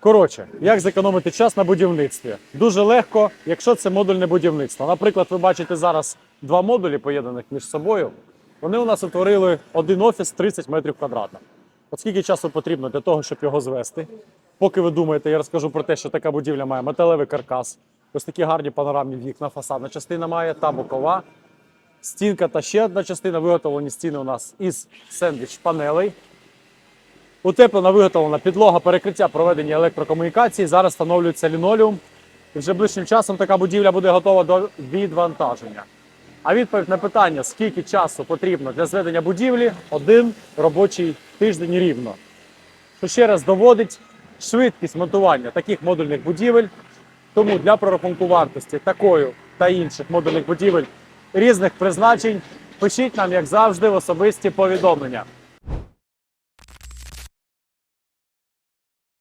Коротше, як зекономити час на будівництві? Дуже легко, якщо це модульне будівництво. Наприклад, ви бачите зараз два модулі, поєднаних між собою. Вони у нас утворили один офіс 30 метрів квадратних. От скільки часу потрібно для того, щоб його звести? Поки ви думаєте, я розкажу про те, що така будівля має металевий каркас, ось такі гарні панорамні вікна, фасадна частина має та бокова. Стінка та ще одна частина виготовлені стіни у нас із сендвіч панелей. Утеплена виготовлена підлога, перекриття проведення електрокомунікації. Зараз встановлюється лінолеум. І вже ближчим часом така будівля буде готова до відвантаження. А відповідь на питання, скільки часу потрібно для зведення будівлі, один робочий тиждень рівно. Що ще раз доводить швидкість монтування таких модульних будівель. Тому для прорахунку вартості такої та інших модульних будівель різних призначень пишіть нам, як завжди, в особисті повідомлення.